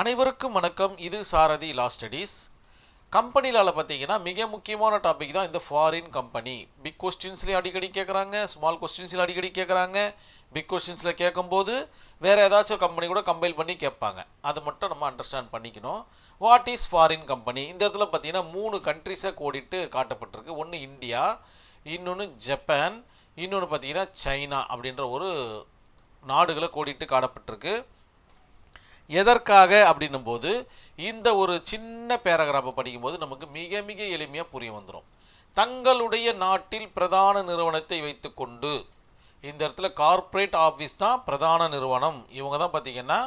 அனைவருக்கும் வணக்கம். இது சாரதி லா ஸ்டடீஸ் கம்பெனிலால் பார்த்தீங்கன்னா மிக முக்கியமான டாபிக் தான் இந்த ஃபாரின் கம்பெனி பிக் கொஸ்டின்ஸ்லேயும் அடிக்கடி கேட்குறாங்க ஸ்மால் கொஸ்டின்ஸ்லையும் அடிக்கடி கேட்குறாங்க பிக் கொஸ்டின்ஸில் கேட்கும்போது வேறு ஏதாச்சும் கம்பெனி கூட கம்பைல் பண்ணி கேட்பாங்க. அதை மட்டும் நம்ம அண்டர்ஸ்டாண்ட் பண்ணிக்கணும். வாட் இஸ் ஃபாரின் கம்பெனி இந்த இடத்துல பார்த்தீங்கன்னா மூணு கண்ட்ரிஸை கோடிட்டு காட்டப்பட்டிருக்கு. ஒன்று இந்தியா இன்னொன்று ஜப்பான் இன்னொன்று பார்த்தீங்கன்னா சைனா அப்படின்ற ஒரு நாடுகளை கோடிட்டு காட்டப்பட்டிருக்கு எதற்காக அப்படின்னும் போது இந்த ஒரு சின்ன பேராகிராஃபை படிக்கும்போது நமக்கு மிக மிக எளிமையாக புரிய வந்துடும் தங்களுடைய நாட்டில் பிரதான நிறுவனத்தை வைத்துக்கொண்டு இந்த இடத்துல கார்ப்பரேட் ஆஃபீஸ் தான் பிரதான நிறுவனம். இவங்க தான் பார்த்திங்கன்னா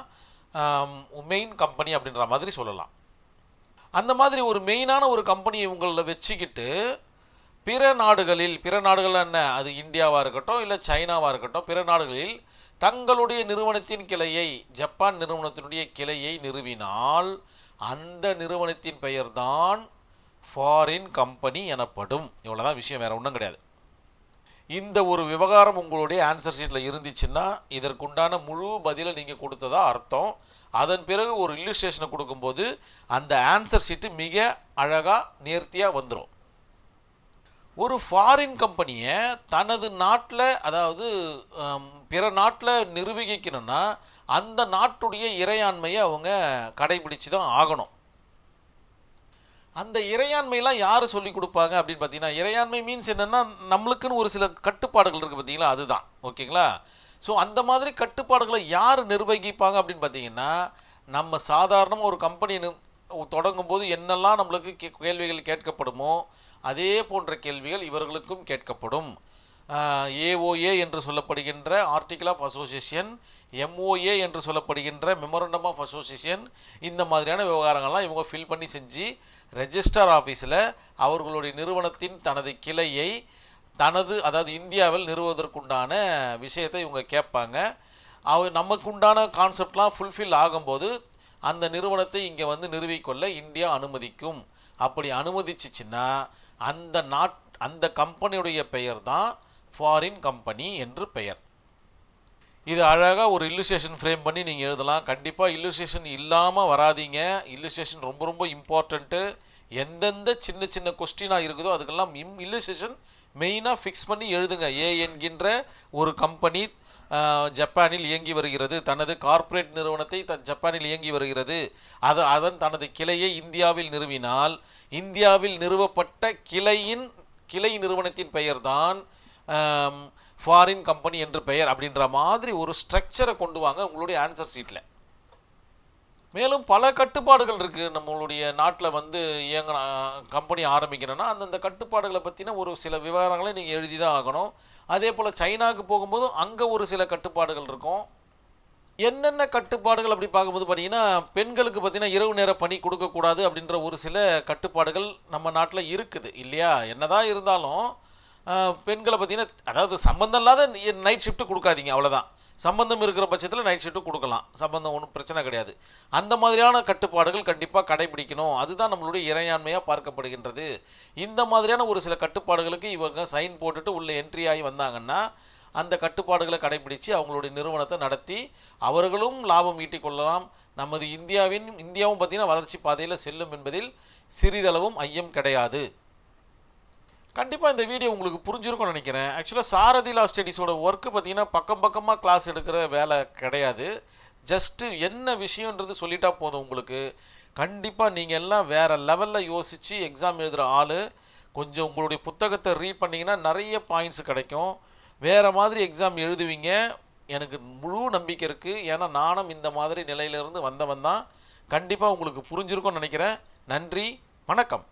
மெயின் கம்பெனி அப்படின்ற மாதிரி சொல்லலாம். அந்த மாதிரி ஒரு மெயினான ஒரு கம்பெனி இவங்கள வச்சுக்கிட்டு பிற நாடுகளில் பிற நாடுகள் என்ன? அது இந்தியாவாக இருக்கட்டும் இல்லை சைனாவாக இருக்கட்டும் பிற நாடுகளில் தங்களுடைய நிறுவனத்தின் கிளையை ஜப்பான் நிறுவனத்தினுடைய கிளையை நிறுவினால் அந்த நிறுவனத்தின் பெயர்தான் ஃபாரின் கம்பெனி எனப்படும். இவ்வளோதான் விஷயம் வேறு ஒன்றும் கிடையாது. இந்த ஒரு விவகாரம் உங்களுடைய ஆன்சர் ஷீட்டில் இருந்துச்சுன்னா இதற்குண்டான முழு பதிலை நீங்கள் கொடுத்ததா அர்த்தம். அதன் பிறகு ஒரு இல்லுஸ்ட்ரேஷனை கொடுக்கும்போது அந்த ஆன்சர் ஷீட்டு மிக அழகாக நேர்த்தியாக வந்துடும் ஒரு ஃபாரின் கம்பெனியை தனது நாட்டில் அதாவது பிற நாட்டில் நிர்வகிக்கணும்னா அந்த நாட்டுடைய இறையாண்மையை அவங்க கடைபிடிச்சு தான் ஆகணும். அந்த இறையாண்மையெல்லாம் யார் சொல்லி கொடுப்பாங்க அப்படின்னு பார்த்தீங்கன்னா இறையாண்மை மீன்ஸ் என்னென்னா நம்மளுக்குன்னு ஒரு சில கட்டுப்பாடுகள் இருக்குது பார்த்தீங்களா? அதுதான். ஓகேங்களா? ஸோ அந்த மாதிரி கட்டுப்பாடுகளை யார் நிர்வகிப்பாங்க அப்படின்னு பார்த்தீங்கன்னா நம்ம சாதாரணமாக ஒரு கம்பெனி தொடங்கும் போது என்னெல்லாம் நம்மளுக்கு கே- கேள்விகள் கேட்கப்படுமோ அதே போன்ற கேள்விகள் இவர்களுக்கும் கேட்கப்படும். ஏஓஏ என்று சொல்லப்படுகின்ற ஆர்டிகிள் ஆஃப் அசோசியேஷன் எம்ஓஏ என்று சொல்லப்படுகின்ற மெமரண்டம் ஆஃப் அசோசியேஷன் இந்த மாதிரியான விவகாரங்கள்லாம் இவங்க ஃபில் பண்ணி செஞ்சு ரெஜிஸ்டர் ஆஃபீஸில் அவர்களுடைய நிறுவனத்தின் தனது கிளையை தனது அதாவது இந்தியாவில் நிறுவுவதற்குண்டான விஷயத்தை இவங்க கேட்பாங்க. அவ நமக்குண்டான கான்செப்ட்லாம் ஃபுல்ஃபில் ஆகும்போது அந்த நிறுவனத்தை இங்கே வந்து நிறுவிக்கொள்ள இந்தியா அனுமதிக்கும். அப்படி அனுமதிச்சிச்சின்னா அந்த நாட் அந்த கம்பெனியுடைய பெயர் தான் ஃபாரின் கம்பெனி என்று பெயர். இது அழகாக ஒரு இல்லுஸ்ட்ரேஷன் ஃப்ரேம் பண்ணி நீங்கள் எழுதலாம். கண்டிப்பாக இல்லுஸ்ட்ரேஷன் இல்லாமல் வராதீங்க. இல்லுஸ்ட்ரேஷன் ரொம்ப ரொம்ப இம்பார்ட்டண்ட்டு எந்தெந்த சின்ன சின்ன கொஸ்டினாக இருக்குதோ அதுக்கெல்லாம் இம் இல்லஸ்ட்ரேஷன் மெயினாக ஃபிக்ஸ் பண்ணி எழுதுங்க. ஏ என்கின்ற ஒரு கம்பெனி ஜப்பானில் இயங்கி வருகிறது. தனது கார்ப்பரேட் நிறுவனத்தை த ஜப்பானில் இயங்கி வருகிறது. அது அதன் தனது கிளையை இந்தியாவில் நிறுவினால் இந்தியாவில் நிறுவப்பட்ட கிளையின் கிளை நிறுவனத்தின் பெயர்தான் ஃபாரின் கம்பெனி என்று பெயர். அப்படின்ற மாதிரி ஒரு ஸ்ட்ரக்சரை கொண்டு வாங்க உங்களுடைய ஆன்சர் ஷீட்டில் மேலும் பல கட்டுப்பாடுகள் இருக்குது நம்மளுடைய நாட்டில் வந்து இயங்க கம்பெனி ஆரம்பிக்கணும்னா அந்தந்த கட்டுப்பாடுகளை பற்றின ஒரு சில விவரங்களை நீங்கள் எழுதி தான் ஆகணும். அதே போல் சைனாவுக்கு போகும்போதும் அங்கே ஒரு சில கட்டுப்பாடுகள் இருக்கும். என்னென்ன கட்டுப்பாடுகள் அப்படி பார்க்கும்போது பார்த்தீங்கன்னா பெண்களுக்கு பார்த்தீங்கன்னா இரவு நேர பணி கொடுக்கக்கூடாது அப்படின்ற ஒரு சில கட்டுப்பாடுகள் நம்ம நாட்டில் இருக்குது இல்லையா? என்னதான் இருந்தாலும் பெண்களை பார்த்தீங்கன்னா அதாவது சம்பந்தம் இல்லாத நைட் ஷிஃப்ட்டு கொடுக்காதீங்க அவ்வளோதான் சம்பந்தம் இருக்கிற பட்சத்தில் நைட் ஷிஃப்ட்டு கொடுக்கலாம். சம்பந்தம் ஒன்றும் பிரச்சனை கிடையாது. அந்த மாதிரியான கட்டுப்பாடுகள் கண்டிப்பாக கடைபிடிக்கணும். அதுதான் நம்மளுடைய இறையாண்மையாக பார்க்கப்படுகின்றது. இந்த மாதிரியான ஒரு சில கட்டுப்பாடுகளுக்கு இவங்க சைன் போட்டுட்டு உள்ளே என்ட்ரி ஆகி வந்தாங்கன்னா அந்த கட்டுப்பாடுகளை கடைபிடித்து அவங்களுடைய நிறுவனத்தை நடத்தி அவர்களும் லாபம் ஈட்டிக் கொள்ளலாம். நமது இந்தியாவின் இந்தியாவும் பார்த்தீங்கன்னா வளர்ச்சி பாதையில் செல்லும் என்பதில் சிறிதளவும் ஐயம் கிடையாது. கண்டிப்பாக இந்த வீடியோ உங்களுக்கு புரிஞ்சிருக்கும்னு நினைக்கிறேன். ஆக்சுவலாக சாரதிலா ஸ்டடீஸோட ஒர்க்கு பார்த்தீங்கன்னா பக்கம் பக்கமாக கிளாஸ் எடுக்கிற வேலை கிடையாது. ஜஸ்ட்டு என்ன விஷயன்றது சொல்லிட்டா போதும் உங்களுக்கு. கண்டிப்பாக நீங்கள் எல்லாம் வேறு லெவலில் யோசித்து எக்ஸாம் எழுதுகிற ஆள். கொஞ்சம் உங்களுடைய புத்தகத்தை ரீட் பண்ணிங்கன்னா நிறைய பாயிண்ட்ஸ் கிடைக்கும். வேறு மாதிரி எக்ஸாம் எழுதுவீங்க. எனக்கு முழு நம்பிக்கை இருக்குது ஏன்னா நானும் இந்த மாதிரி நிலையிலிருந்து வந்தவன் தான். கண்டிப்பாக உங்களுக்கு புரிஞ்சிருக்கும்னு நினைக்கிறேன். நன்றி. வணக்கம்.